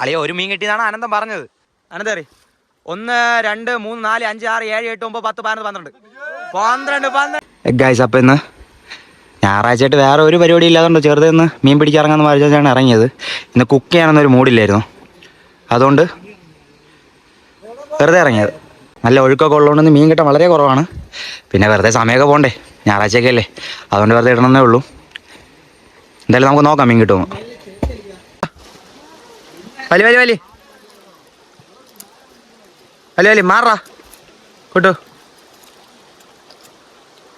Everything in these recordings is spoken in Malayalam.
അളിയ ഒരു മീൻ കിട്ടിയതാണ് അനന്തം പറഞ്ഞത്. അനന്ത അറിയ ഒന്ന് രണ്ട് മൂന്ന് നാല് അഞ്ച് ആറ് ഏഴ് എട്ട് ഒമ്പത് പത്ത് പതിനൊന്ന് പന്ത്രണ്ട്. പന്ത്രണ്ട് പന്ത്രണ്ട്. ഗൈസ് അപ്പം ഇന്ന് ഞായറാഴ്ചയായിട്ട് വേറെ ഒരു പരിപാടി ഇല്ലാതുകൊണ്ട് ചെറുതെ ഇന്ന് മീൻ പിടിച്ചിറങ്ങാന്ന് പറഞ്ഞാണ് ഇറങ്ങിയത്. ഇന്ന് കുക്ക് ചെയ്യാനൊന്നൊരു മൂഡില്ലായിരുന്നു അതുകൊണ്ട് വെറുതെ ഇറങ്ങിയത്. നല്ല ഒഴുക്കൊക്കെ ഉള്ളതുകൊണ്ട് മീൻ കിട്ടാൻ വളരെ കുറവാണ്. പിന്നെ വെറുതെ സമയമൊക്കെ പോകണ്ടേ ഞായറാഴ്ചയൊക്കെ അല്ലേ? അതുകൊണ്ട് വെറുതെ ഇടണമെന്നേ ഉള്ളൂ. എന്തായാലും നമുക്ക് നോക്കാം മീൻ കിട്ടുമോ വലി വലി വലി. വലി വലി മാറാ. കൊട്ടു.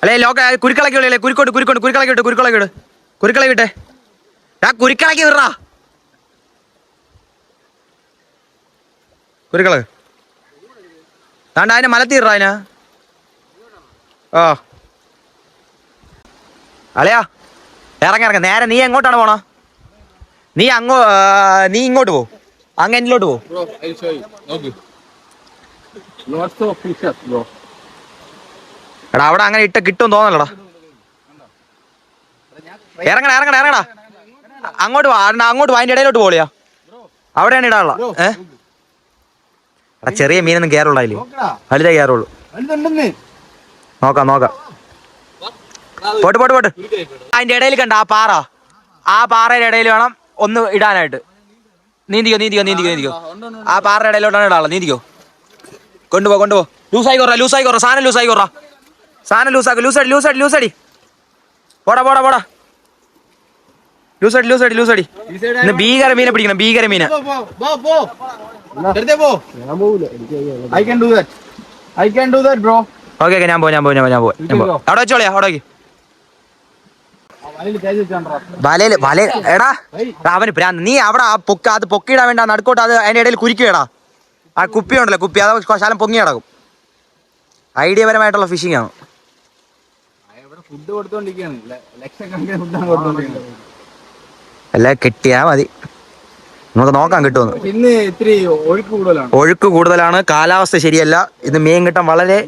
അല്ലേ ലോക കുരുക്കളക്കി വിളിയല്ലേ കുരുക്കോട്ട് കുരുക്കോട്ട് കുരുക്കളക്കി വിട്ട് കുരുക്കളക്കി വിട് കുരുക്കളക്കി വിട്ടെ ആ കുരുക്കളക്കി വിടറാ കുരുക്കളക്ക് താണ്ട അതിനെ മലത്തിയിടറാ അതിനാ. ഓ അളയാ ഇറങ്ങ ഇറങ്ങ. നേരെ നീ എങ്ങോട്ടാണ് പോണോ? നീ അങ്ങോ നീ ഇങ്ങോട്ട് പോ. അങ്ങ് എന്നിലോട്ട് പോ. എടാ അവിടെ അങ്ങനെ ഇട്ട കിട്ടും തോന്നലടാ. ഇറങ്ങണ ഇറങ്ങണ ഇറങ്ങടാ. അങ്ങോട്ട് വാ അങ്ങോട്ട് വാ അതിന്റെ ഇടയിലോട്ട് പോളിയാ. അവിടെയാണ് ഇടാനുള്ള ഏഹ് ചെറിയ മീനൊന്നും കയറുള്ള അതിൽ. വലുതേ കയറുള്ളൂ നോക്കാം നോക്കാം. പോട്ട് പോട്ട് പോട്ട്. അതിന്റെ ഇടയിൽ കണ്ട ആ പാറ. ആ പാറയുടെ ഇടയിൽ വേണം ഒന്ന് ഇടാനായിട്ട്. നീന്തിക്കോ നീന്തിക്കോ നീന്തിക്കോ നീന്തിക്കോ. ആ പാറയുടെ ഇടയിലോട്ടാണ് ഇടാളെ നീന്തിക്കോ. കൊണ്ടുപോ കൊണ്ടുപോ. ലൂസായി കുറ ലൂസായി കുറ സാധനം ലൂസായി കുറ സാധനം ലൂസാക്കി ലൂസടി ലൂസടി ലൂസടി പോടാ പോടാ പോടാ. ലൂസടി ലൂസടി ലൂസടി ഇന്ന് ഭീകര മീനെ പിടിക്കണം ഭീകര മീനെ. ഓക്കെ ഞാൻ പോ ഞാൻ പോ. ഞാൻ പോ ഞാൻ പോ അവിടെ വെച്ചോളിയാ അവിടെ വലയിൽ വല എടാ അവന് പ്രാന്ത് നീ അവിടെ ആ പൊക്ക അത് പൊക്കിയിടാൻ വേണ്ട നടുക്കോട്ട് അത് അതിന്റെ ഇടയിൽ കുരുക്കിയടാ. ആ കുപ്പി ഉണ്ടല്ലോ കുപ്പി അത് ശാലം പൊങ്ങി കിടക്കും. ഐഡിയപരമായിട്ടുള്ള ഫിഷിംഗ് ആണ്. ഫുഡ് കൊടുത്തോണ്ടിരിക്കുകയാണ് എല്ലാം കിട്ടിയാ മതി. നമുക്ക് നോക്കാൻ കിട്ടുമെന്ന്. പക്ഷെ ഇന്ന് ഇത്തിരി ഒഴുക്ക് കൂടുതലാണ്. ഒഴുക്ക് കൂടുതലാണ്. കാലാവസ്ഥ ശരിയല്ല. ഇത് മീൻ കിട്ടാൻ വളരെ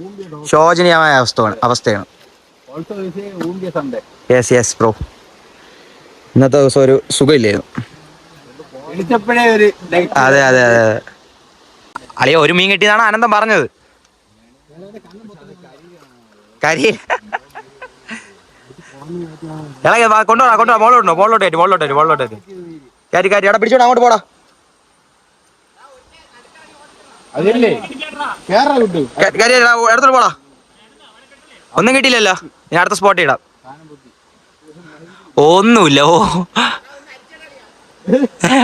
ശോചനീയമായ അവസ്ഥയാണ് അവസ്ഥയാണ്. യെസ് യെസ് ബ്രോ ഇന്നത്തെ ദിവസം ഒരു സുഖമില്ലായിരുന്നു. അതെ അതെ അതെ അളിയ ഒരു മീൻ കിട്ടിയതാണ് ആനന്ദം പറഞ്ഞത്. കരി കൊണ്ടുപോടാ കൊണ്ടുപോടാ മോളോട്ടോ മോളോട്ട് കയറ്റി മോളോട്ട് കാരി കാരി എടാ പിടിച്ചോടാ അങ്ങോട്ട് പോടാ. എടുത്തോട്ട് പോടാ. ഒന്നും കിട്ടിയില്ലല്ലോ. ഞാൻ അടുത്ത സ്പോട്ട് ഇടാം. ഒന്നുമില്ല ഓ.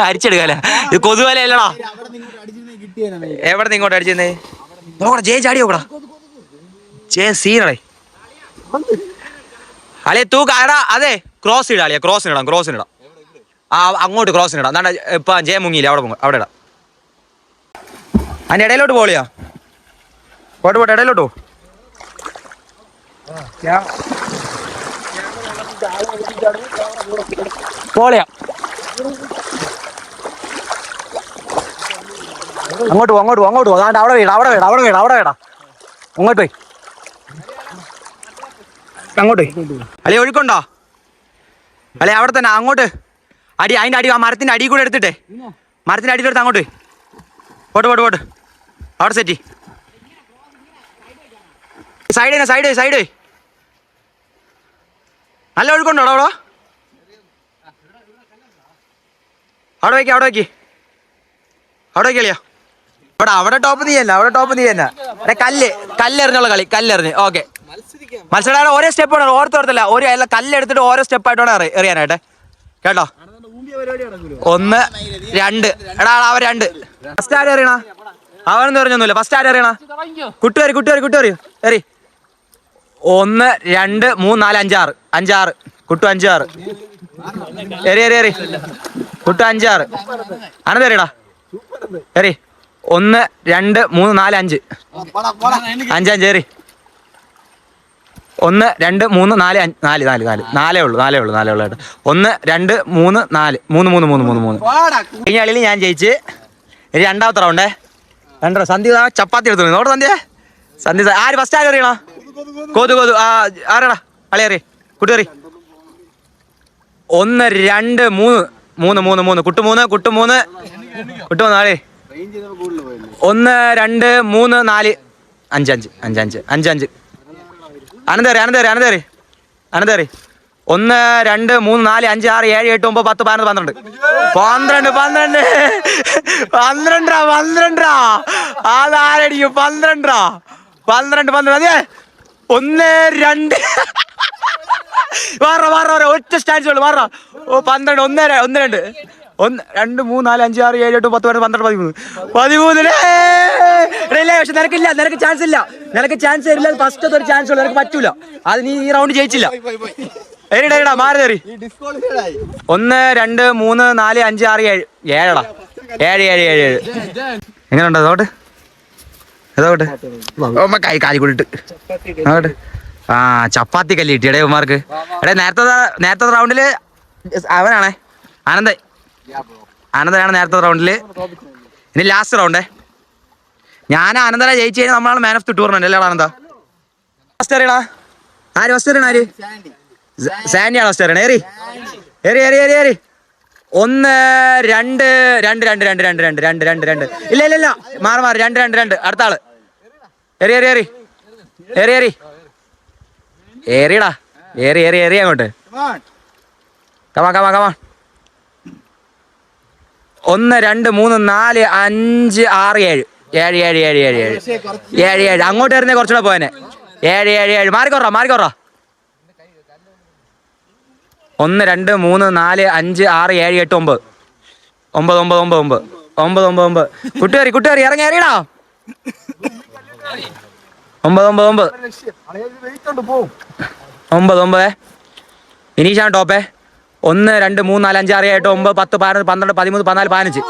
അരിച്ചെടുക്കാല ഇത് കൊതുവല അല്ലടാ. എവിടെ ഇങ്ങോട്ട് അടിച്ചിരുന്നേ നോക്കടാ ജയ ചാടി നോക്കടാ. ജയ സീനടേ. അല്ലെ തൂക്ക എടാ അതെ ക്രോസ് ഇടാ അല്ലേ ക്രോസിന് ഇടാം ക്രോസിന് ഇടാം. ആ അങ്ങോട്ട് ക്രോസിന് ഇടാം. എന്നാ ഇപ്പൊ ജയ മുങ്ങിയില്ല അവിടെ പൊങ്ങും അവിടെ ഇടാം. അതിന്റെ ഇടയിലോട്ട് പോളിയാ? പോട്ട് പോട്ടെ ഇടയിലോട്ട് പോ. പോളിയാ. അങ്ങോട്ട് പോ അങ്ങോട്ട് പോ അങ്ങോട്ട് പോ. അതാണ്ട് അവിടെ വീടാ അവിടെ വീടാ അവിടെ വീടാ അവിടെ വീടാ. അങ്ങോട്ട് പോയി. അങ്ങോട്ട് അല്ലേ ഒഴുക്കുണ്ടോ? അല്ലെ അവിടെ തന്നെ അങ്ങോട്ട്. അടി അതിന്റെ അടി ആ മരത്തിന്റെ അടി കൂടെ എടുത്തിട്ടെ. മരത്തിന്റെ അടിയിലെടുത്ത് അങ്ങോട്ട് പോട്ട് പോട്ട് പോട്ട്. അവിടെ സെറ്റി സൈഡ് തന്നെ സൈഡ് സൈഡ് നല്ല ഒഴുക്കുണ്ടോ അവിടെ? അവിടെ വയ്ക്കി അവിടെ വയ്ക്കി അവിടെ വയ്ക്കളിയോ അവിടെ അവിടെ ടോപ്പ് നീ തന്നെ അവിടെ ടോപ്പ് നീ തന്നെ. എടാ, കല്ല് കല്ലെറിഞ്ഞുള്ള കളി കല്ലെറിഞ്ഞ്. ഓക്കെ മത്സരം ഓരോ സ്റ്റെപ്പ് ആണ് ഓർത്തോർത്തല്ല. ഓരോ അല്ല കല്ലെടുത്തിട്ട് ഓരോ സ്റ്റെപ്പ് ആയിട്ടാണ് എറി- എറിയാനായിട്ട്. കേട്ടോ? ഒന്ന് രണ്ട്. എടാ അവ രണ്ട്. ഫസ്റ്റ് ആര് എറിയണ? അവനെന്ന് പറഞ്ഞൊന്നുമില്ല ഫസ്റ്റ് ആര് എറിയണ? കുട്ടുകറി കുട്ടി കുട്ടുകറി എറി. ഒന്ന് രണ്ട് മൂന്ന് നാല് അഞ്ചാറ്. അഞ്ചാറ്. കുട്ടു അഞ്ചാറ്. എറി എറി എറി. കുട്ടു അഞ്ചാറ്. അനന്ത് എറിയടാ. എറി. ഒന്ന് രണ്ട് മൂന്ന് നാല് അഞ്ച്. അഞ്ച് അഞ്ച് എറി. ഒന്ന് രണ്ട് മൂന്ന് നാല് അഞ്ച്. നാല് നാല് നാല്. നാലേ ഉള്ളൂ നാലേ ഉള്ളൂ നാലേ ഉള്ളൂ കേട്ടോ. ഒന്ന് രണ്ട് മൂന്ന് നാല്. മൂന്ന് മൂന്ന് മൂന്ന് മൂന്ന് മൂന്ന്. കഴിഞ്ഞ കളിയിൽ ഞാൻ ജയിച്ച് ഇനി രണ്ടാമത്തെ റൗണ്ടേ രണ്ടര. സന്ധ്യ ചപ്പാത്തി എടുത്തു നോട്ട് സന്ധ്യ. സന്ധ്യ ആര് ഫസ്റ്റ് ആര് അറിയണ കൊതു കൊതു. ആ ആരാടാ? അളിയറി കുട്ടിയറി. ഒന്ന് രണ്ട് മൂന്ന്. മൂന്ന് മൂന്ന് മൂന്ന്. കുട്ടു മൂന്ന് കുട്ടു മൂന്ന്. കുട്ടു മൂന്ന് നാല് ഒന്ന് രണ്ട് മൂന്ന് നാല്. അഞ്ച് അഞ്ച് അഞ്ച് അഞ്ച്. അഞ്ച് അഞ്ച്. അനന്തേറി അനന്തേറി അനന്തേറി അനന്തേറി ഒന്ന് രണ്ട് മൂന്ന് നാല് അഞ്ച് ആറ് ഏഴ് എട്ട് ഒമ്പത് പത്ത് പതിനൊന്ന് പന്ത്രണ്ട്. പന്ത്രണ്ട് പന്ത്രണ്ട്. പന്ത്രണ്ടാ പന്ത്രണ്ടാ. അതാരടിക്കും പന്ത്രണ്ടാ. പന്ത്രണ്ട് പന്ത്രണ്ട്. അതെ ഒന്ന് രണ്ട്. മാറ മാറ മാറ ഒറ്റ സ്റ്റാൻസ് ഉള്ളു മാറ ഓ പന്ത്രണ്ട് ഒന്ന് ഒന്ന് രണ്ട്. ഒന്ന് രണ്ട് മൂന്ന് നാല് അഞ്ച് ആറ് ഏഴ് എട്ട് പത്ത് പതിനൊന്ന് പന്ത്രണ്ട് പതിമൂന്ന്. പതിമൂന്നിൽ. ഇല്ല പക്ഷെ നിനക്കില്ല നിനക്ക് ചാൻസ് ഇല്ല. നിനക്ക് ചാൻസ് തരില്ല ഫസ്റ്റ് ഒരു ചാൻസ് ഉള്ളു നിനക്ക് പറ്റൂല. അത് നീ ഈ റൗണ്ട് ജയിച്ചില്ല. എരിടാ എരിടാ മാറി തേറി ഒന്ന് രണ്ട് മൂന്ന് നാല് അഞ്ച് ആറ് ഏഴ് ഏഴടാ ഏഴ് ഏഴ് ഏഴ് ഏഴ്. എങ്ങനെയുണ്ടോ അതോട്ട്? അതോട്ട് ഓ കൈ കാലി കൂടിട്ട് ആ ചപ്പാത്തി കല്ല് കിട്ടി എടേ ഉമാർക്ക് എടേ നേരത്തെ നേരത്തെ റൗണ്ടിൽ അവനാണേ. ആനന്ദ ആനന്ദനാണ് നേരത്തെ റൗണ്ടിൽ ഇനി ലാസ്റ്റ് റൗണ്ടേ ഞാൻ ആനന്ദനെ ജയിച്ചു കഴിഞ്ഞാൽ നമ്മളാണ് മാൻ ഓഫ് ദി ടൂർണമെന്റ് അല്ലേ ആനന്ദ? ഫസ്റ്റ് അറിയണ ആര് ഫസ്റ്റ് അറിയണ ആര്? സാൻഡിയാണ് ഫസ്റ്റ് അറിയണ ഏറി. ഏറി ഏറി ഏറി ഏറി. ഒന്ന് രണ്ട് രണ്ട് രണ്ട് രണ്ട് രണ്ട് രണ്ട് രണ്ട് രണ്ട് രണ്ട്. ഇല്ല ഇല്ല ഇല്ല. മാറി മാറി. രണ്ട് രണ്ട് രണ്ട്. അടുത്ത ആൾ. ഏറി ഏറി ഏറി. ഏറി ഏറി. ഏറിയടാ. ഏറി ഏറി ഏറി അങ്ങോട്ട്. കമാ കമാ കമാ ഒന്ന് രണ്ട് മൂന്ന് നാല് അഞ്ച് ആറ് ഏഴ്. ഏഴ് ഏഴ് ഏഴ് ഏഴ് ഏഴ്. ഏഴ് ഏഴ്. അങ്ങോട്ട് എറിഞ്ഞ കുറച്ചുകൂടെ പോയനെ. ഏഴ് ഏഴ് ഏഴ്. മാറിക്കൊറ മാറിക്കൊറ ഒന്ന് രണ്ട് മൂന്ന് നാല് അഞ്ച് ആറ് ഏഴ് എട്ട് ഒമ്പത്. ഒമ്പത് ഒമ്പത് ഒമ്പത് ഒമ്പത്. ഒമ്പത് ഒമ്പത് ഒമ്പത്. കുട്ടുകറി കുട്ടുകറി ഇറങ്ങി ഇറങ്ങിടാ ഒമ്പത് ഒമ്പത് ഒമ്പത്. ഒമ്പത് ഒമ്പത്. ഇനീഷാണ് ടോപ്പേ ഒന്ന് രണ്ട് മൂന്ന് നാല് അഞ്ച് ആറ് എട്ട് ഒമ്പത് പത്ത് പതിനൊന്ന് പന്ത്രണ്ട് പതിമൂന്ന് പതിനാല് പതിനഞ്ച്.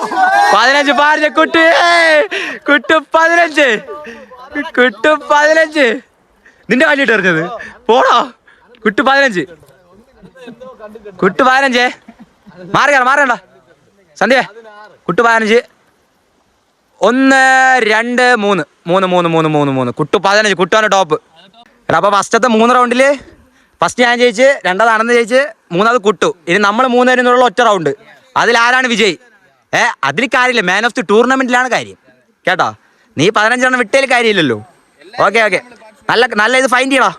പതിനഞ്ച് പതിനഞ്ച് കുട്ടി. കുട്ടു പതിനഞ്ച്. കുട്ടു പതിനഞ്ച്. നിന്റെ കാലിട്ട് എറിഞ്ഞത്. പോടാ. കുട്ടു പതിനഞ്ച്. കുട്ടു പതിനഞ്ചേ. മാറിയാ മാറണ്ട സന്ധ്യ കുട്ടു പതിനഞ്ച്. ഒന്ന് രണ്ട് മൂന്ന്. മൂന്ന് മൂന്ന് മൂന്ന് മൂന്ന് മൂന്ന്. കുട്ടു പതിനഞ്ച്. കുട്ടുവാണ് ടോപ്പ് എടാ അപ്പൊ ഫസ്റ്റത്തെ മൂന്ന് റൗണ്ടിൽ ഫസ്റ്റ് ഞാൻ ജയിച്ച് രണ്ടാമത് ആനന്ദ് ജയിച്ച് മൂന്നാമത് കുട്ടു. ഇനി നമ്മൾ മൂന്നുപേരും എന്നുള്ള ഒറ്റ റൗണ്ട് അതിൽ ആരാണ് വിജയ്? ഏ അതിൽ കാര്യമില്ല. മാൻ ഓഫ് ദി ടൂർണമെന്റിലാണ് കാര്യം. കേട്ടോ? നീ പതിനഞ്ചെണ്ണം വിട്ടതിൽ കാര്യമില്ലല്ലോ. ഓക്കെ ഓക്കെ നല്ല നല്ല ഇത് ഫൈൻഡ് ചെയ്യണോ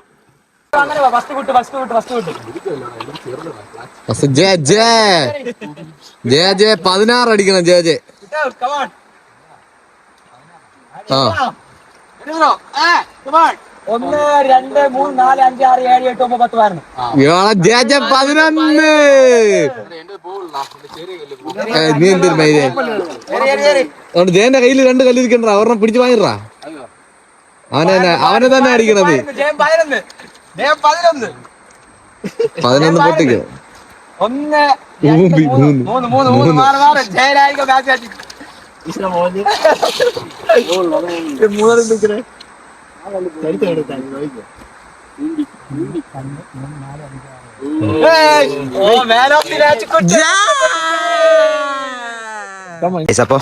പക്ഷെ ജയ ജയ ജയ ജയ പതിനാറ് അടിക്കണം ജയ ജയ ഒന്ന് രണ്ട് മൂന്ന് നാല് അഞ്ച് ആറ് ഏഴ് എട്ട് ഒമ്പത് പത്ത് പതിനൊന്ന്. ജയ പതിനൊന്ന്. നീ എന്തൊരു മൈതേ അതുകൊണ്ട് ജയന്റെ കയ്യിൽ രണ്ട് കല്ലിരിക്കണ്ട ഒരെണ്ണം പിടിച്ചു വാങ്ങിടാ അവനെ തന്നെ അവനെ തന്നെ അടിക്കണത്. പതിനൊന്ന് പൊട്ടിക്കോ. ഒന്ന് മൂന്ന് മൂന്ന്. മൂന്ന് മൂന്ന് മൂന്ന് മാറി മാറി ജയനായിരിക്കും അപ്പോ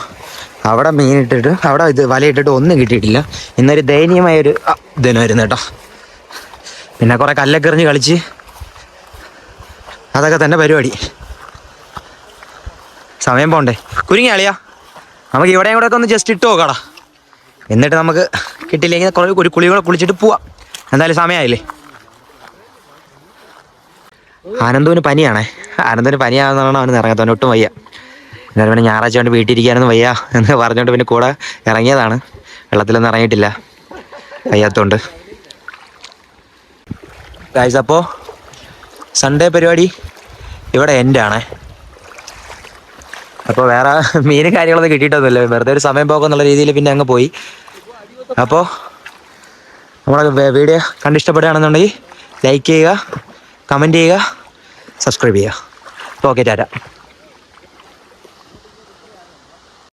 അവിടെ മീൻ ഇട്ടിട്ട് അവിടെ ഇത് വലയിട്ടിട്ട് ഒന്നും കിട്ടിയിട്ടില്ല. ഇന്നൊരു ദയനീയമായ ഒരു ദിനമായിരുന്നു കേട്ടോ. പിന്നെ കുറെ കല്ലൊക്കെ എറിഞ്ഞ് കളിച്ച് അതൊക്കെ തന്നെ പരിപാടി. സമയം പോണ്ടേ? കുരുങ്ങി അളിയാ നമുക്ക് ഇവിടെയും കൂടെ ഒക്കെ ഒന്ന് ജസ്റ്റ് ഇട്ട് നോക്കടാ. എന്നിട്ട് നമുക്ക് കിട്ടിയില്ലെങ്കിൽ കുറെ ഒരു കുളി കൂടെ കുളിച്ചിട്ട് പോവാം. എന്തായാലും സമയമായില്ലേ ആനന്ദുവിന് പനിയാണേ. ആനന്ദുവിന് പനിയാണെന്നാണ് അവന് ഇറങ്ങാത്തവൻ ഒട്ടും വയ്യ. എന്നാലും പിന്നെ ഞായറാഴ്ച കൊണ്ട് വീട്ടിരിക്കാനൊന്നും വയ്യ എന്ന് പറഞ്ഞുകൊണ്ട് പിന്നെ കൂടെ ഇറങ്ങിയതാണ്. വെള്ളത്തിലൊന്നും ഇറങ്ങിയിട്ടില്ല. വയ്യാത്തോണ്ട്. ഗായ്സ് അപ്പോൾ സൺഡേ പരിപാടി ഇവിടെ എന്റെ ആണേ. അപ്പോൾ വേറെ മീനും കാര്യങ്ങളൊന്നും കിട്ടിയിട്ടൊന്നുമില്ല. വെറുതെ ഒരു സമയം പോക്കെന്നുള്ള രീതിയിൽ പിന്നെ അങ്ങ് പോയി. അപ്പോൾ നമ്മുടെ വീഡിയോ കണ്ടിഷ്ടപ്പെടുകയാണെന്നുണ്ടെങ്കിൽ ലൈക്ക് ചെയ്യുക കമന്റ് ചെയ്യുക സബ്സ്ക്രൈബ് ചെയ്യുക. Okay tata.